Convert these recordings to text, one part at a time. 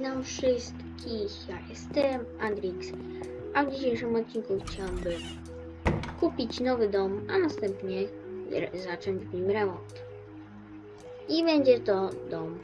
Witam wszystkich, ja jestem Andrix, a w dzisiejszym odcinku chciałbym kupić nowy dom, a następnie zacząć w nim remont. I będzie to dom,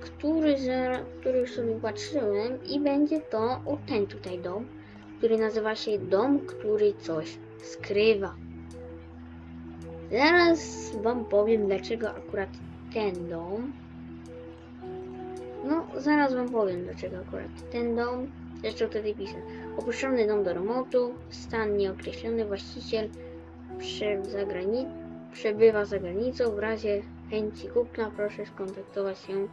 który, który już sobie patrzyłem i będzie to o ten tutaj dom, który nazywa się dom, który coś skrywa. Zaraz wam powiem dlaczego akurat ten dom no, zaraz wam powiem dlaczego akurat ten dom. Zresztą tutaj piszę. Opuszczony dom do remontu, stan nieokreślony, właściciel przebywa za granicą. W razie chęci kupna proszę skontaktować się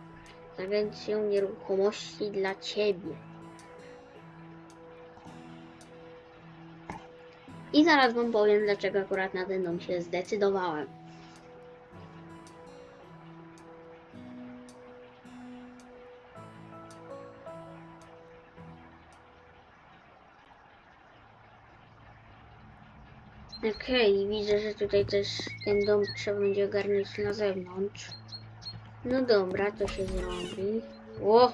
z agencją nieruchomości dla Ciebie. I zaraz wam powiem dlaczego akurat na ten dom się zdecydowałem. Okej, widzę, że tutaj też ten dom trzeba będzie ogarnąć na zewnątrz. No dobra, to się zrobi. Ło!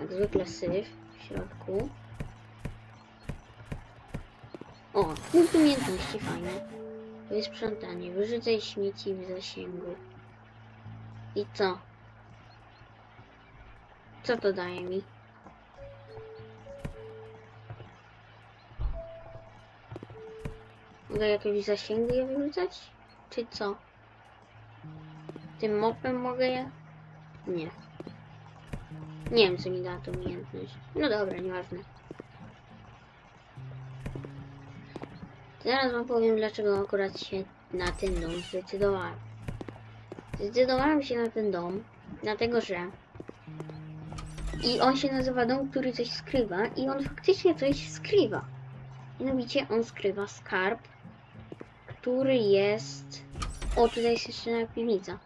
Jak zwykle syf w środku. O, punkt umiejętności fajne. Wysprzątanie, wyrzucaj śmieci w zasięgu. I co? Co to daje mi? Mogę jakieś zasięgu je wyrzucać? Czy co? Tym mopem mogę je? Nie. Nie wiem, co mi da ta umiejętność. No dobra, nieważne. Zaraz wam powiem, dlaczego akurat się na ten dom zdecydowałem. Zdecydowałem się na ten dom, dlatego że i on się nazywa dom, który coś skrywa i on faktycznie coś skrywa. Mianowicie on skrywa skarb, który jest... O, tutaj jest jeszcze jedna piwnica.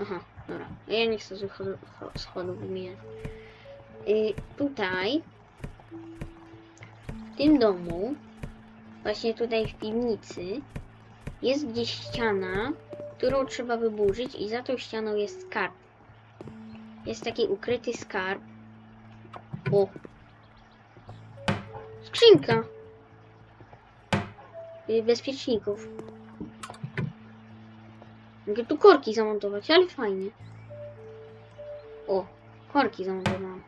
Aha, dobra. Ja nie chcę schodów, schodów wymieniać. Y, tutaj, w tym domu, właśnie tutaj w piwnicy, jest gdzieś ściana, którą trzeba wyburzyć i za tą ścianą jest skarb. Jest taki ukryty skarb. O, Y, Bezpieczników. Mogę tu korki zamontować, ale fajnie. O, korki zamontowałam.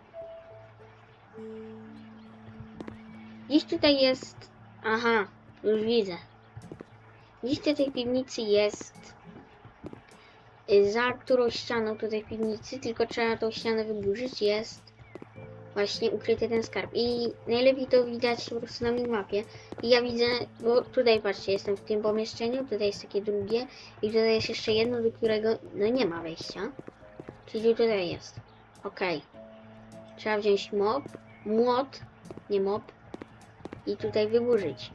Gdzieś tutaj jest... Aha, już widzę. W tej piwnicy jest... y, Za którą ścianą tutaj w piwnicy, tylko trzeba tą ścianę wyburzyć, jest właśnie ukryty ten skarb. I najlepiej to widać po prostu na minimapie. I ja widzę, bo tutaj patrzcie, jestem w tym pomieszczeniu, tutaj jest takie drugie i tutaj jest jeszcze jedno, do którego no nie ma wejścia. Czyli tutaj jest. Ok. Trzeba wziąć mop, młot, nie mop i tutaj wyburzyć.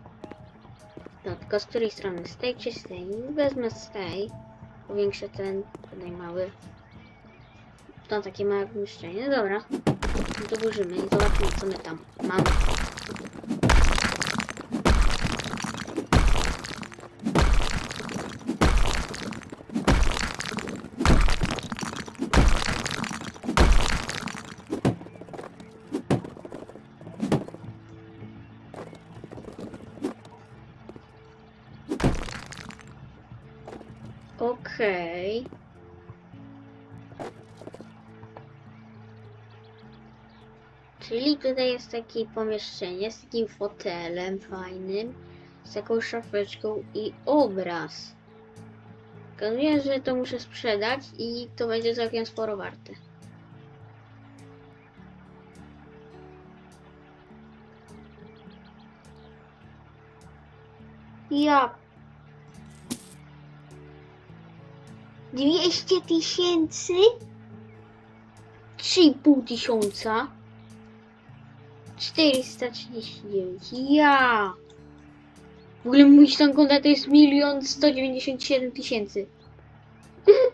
No, tylko z której strony? Z tej czy z tej? Wezmę z tej. Powiększę ten, tutaj mały. To takie małe pomieszczenie. No Dobra. Burzymy i zobaczymy co my tam mamy. Okej. Czyli tutaj jest takie pomieszczenie z takim fotelem fajnym, z taką szafeczką i obraz. Okazuję, że to muszę sprzedać i to będzie całkiem sporo warte. Ja. 200 tysięcy? 3,5 tysiąca. 439. Ja! W ogóle mój stan konta to jest milion 197 tysięcy.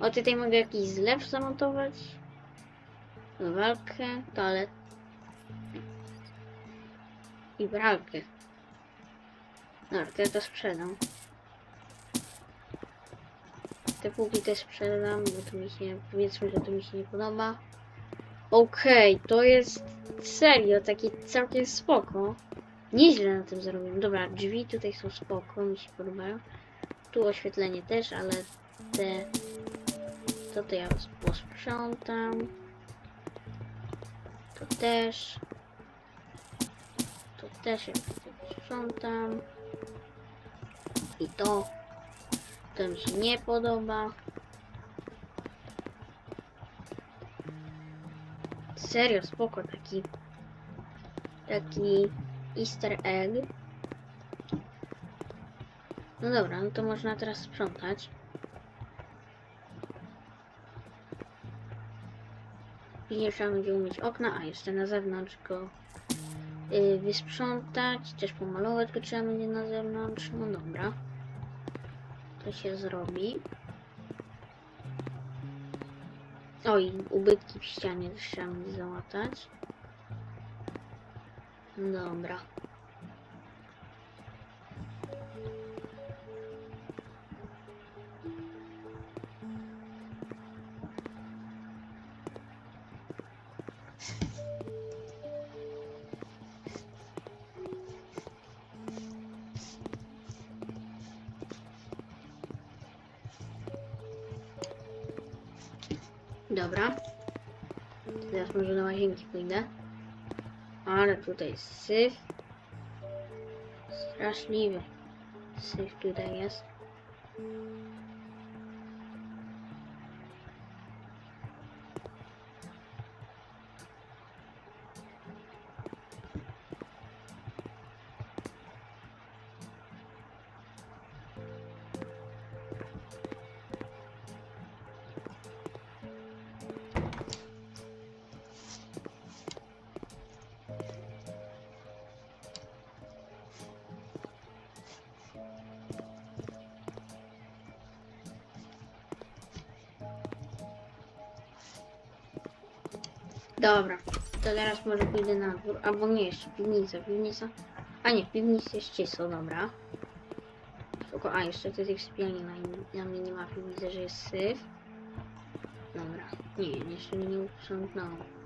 O, tutaj mogę jakiś zlew zamontować. Walkę, toalet. I pralkę. Dobra, to ja to sprzedam. te półki też sprzedam, bo to mi się, powiedzmy, że to mi się nie podoba. Okej, to jest serio, takie całkiem spoko. Nieźle na tym zarobiłem. Dobra, drzwi tutaj są spoko, mi się podobają. Tu oświetlenie też, ale te... To to ja posprzątam. To też. To też ja posprzątam. I to. To mi się nie podoba. Serio, spoko taki. Taki easter egg. No dobra, no to można teraz sprzątać. Później trzeba będzie umyć okna, a jeszcze na zewnątrz go y, wysprzątać, też pomalować go trzeba będzie na zewnątrz. No dobra. To się zrobi. Oj, ubytki w ścianie trzeba będzie załatać. Dobra. Dobra. Teraz może do łazienki pójdę. Ale tutaj syf. Straszliwy. Syf tutaj jest. Dobra. To teraz może pójdę na dwór. Albo nie, jeszcze piwnica. Piwnica. A nie, w piwnicy jest czysto, dobra. Spoko. A, jeszcze tutaj w sypialni na, na minimapie widzę, że jest syf. Dobra. Nie, jeszcze mnie nie uprzątnąłem.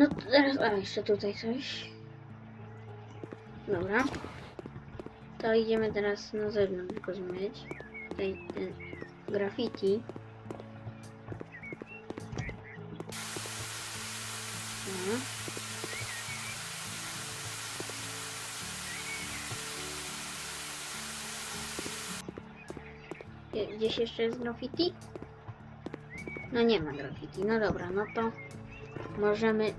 No to teraz, a jeszcze tutaj coś. Dobra. To idziemy teraz na zewnątrz go zmyć. Tutaj ten graffiti. No. Gdzie- Gdzieś jeszcze jest graffiti? No nie ma graffiti. No dobra, no to możemy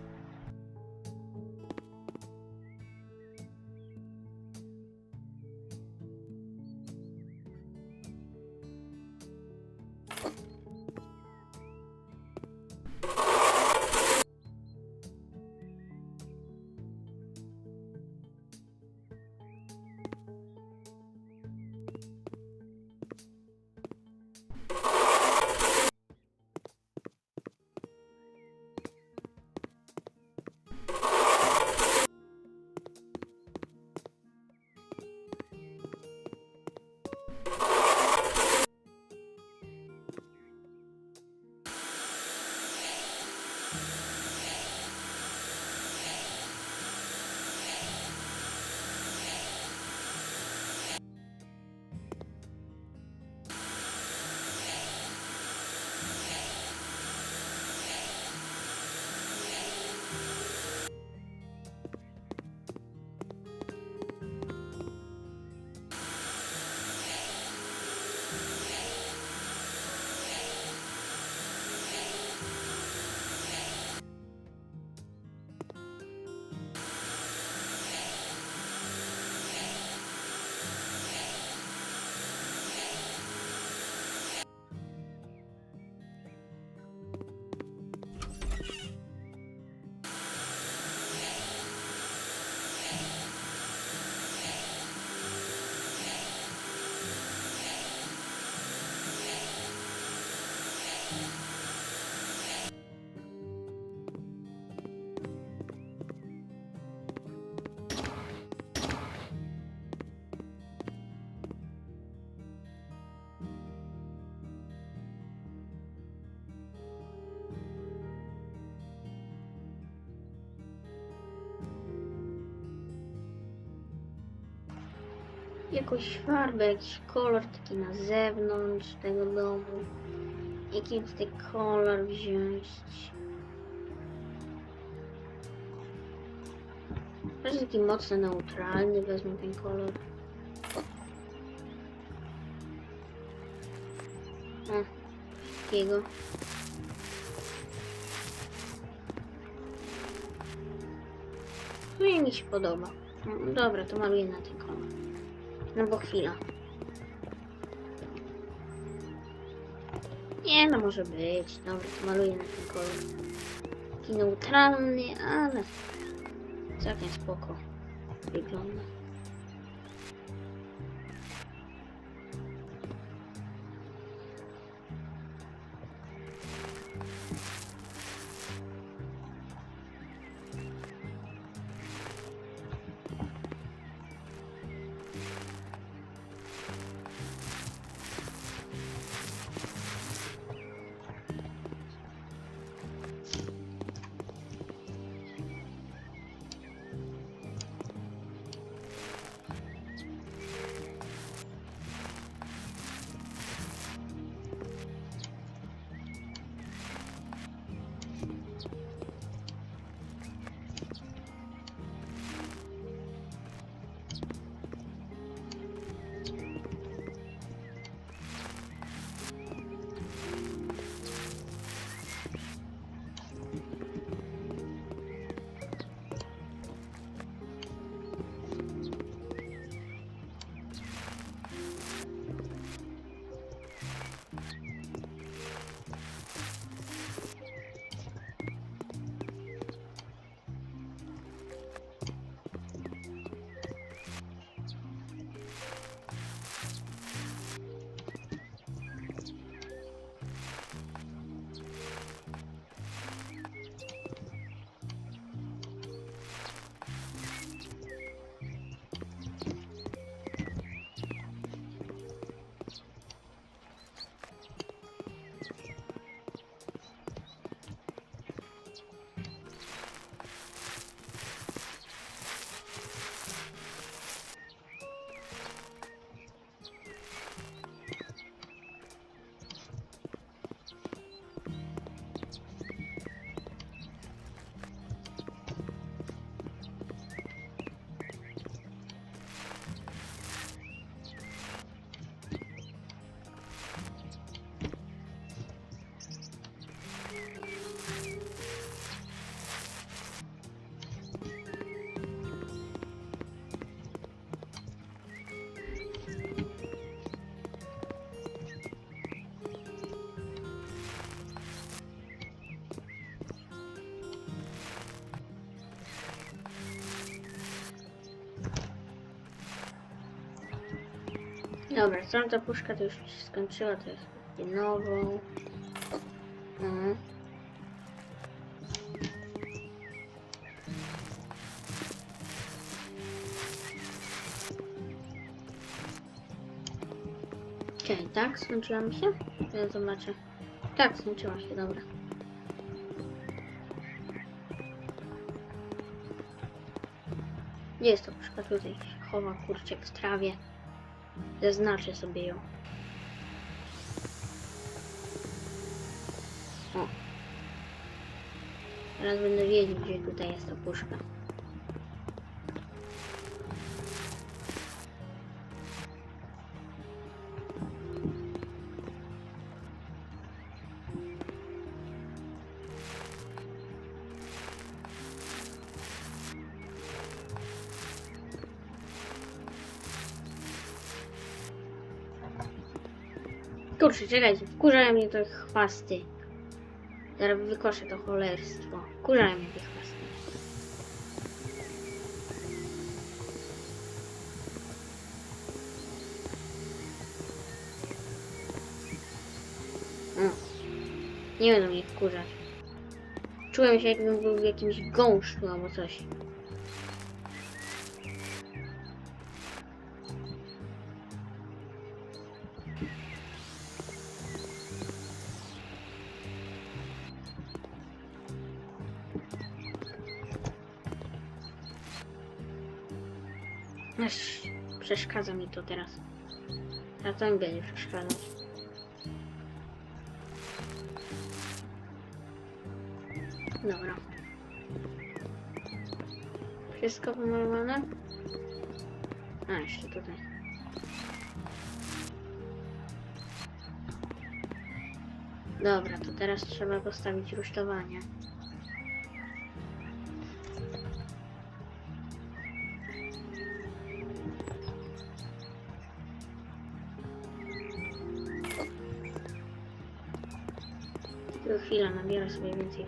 jakąś farbę, jakiś kolor taki na zewnątrz tego domu. Jaki tutaj kolor wziąć? Może taki mocno neutralny, wezmę ten kolor. O, takiego. No i mi się podoba. No, dobra, to maluję na ten kolor. No bo chwila. Nie no, może być. Dobra, maluję na ten kolor. Taki neutralny, ale całkiem spoko wygląda. Dobra, cała ta puszka to już się skończyła, to jest nową. Mhm. Okej, tak, skończyła mi się? Ja zobaczę. Tak, skończyła się, dobra. Jest ta puszka? Tutaj się chowa kurczek w trawie. Zaznaczę sobie ją. O. Teraz będę wiedzieć, gdzie tutaj jest ta puszka. Kurczę, czekajcie, wkurzają mnie te chwasty. Zaraz wykoszę to cholerstwo. Wkurzają mnie te chwasty. O. Nie będą mnie wkurzać. Czułem się jakbym był w jakimś gąszczu albo coś. Przeszkadza mi to teraz. A to mi będzie przeszkadzać. Dobra. Wszystko pomalowane? A, jeszcze tutaj. Dobra, to teraz trzeba postawić rusztowanie. Chwila, nabiorę sobie więcej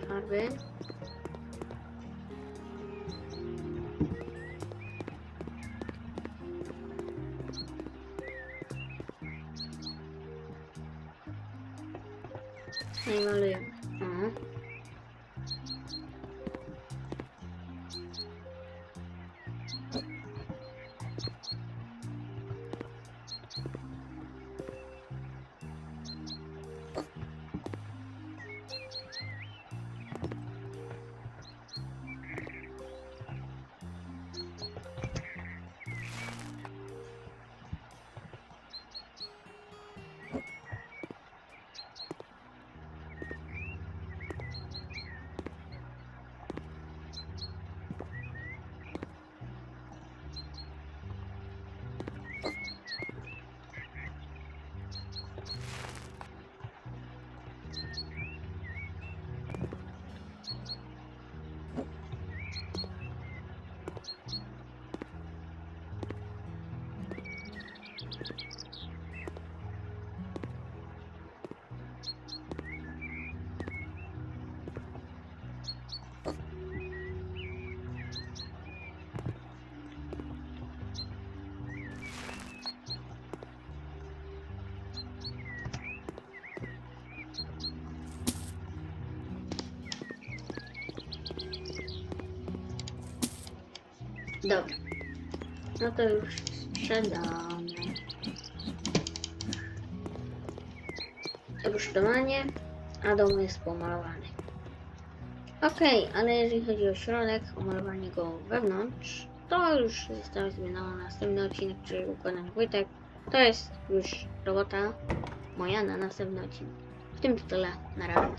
Dobra. No to już sprzedamy. Rusztowanie, a dom jest pomalowany. Okej, ale jeżeli chodzi o środek, o malowanie go wewnątrz, to już zostawimy na następny odcinek, czyli układam płytek. To jest już robota moja na następny odcinek. W tym to tyle. Na razie.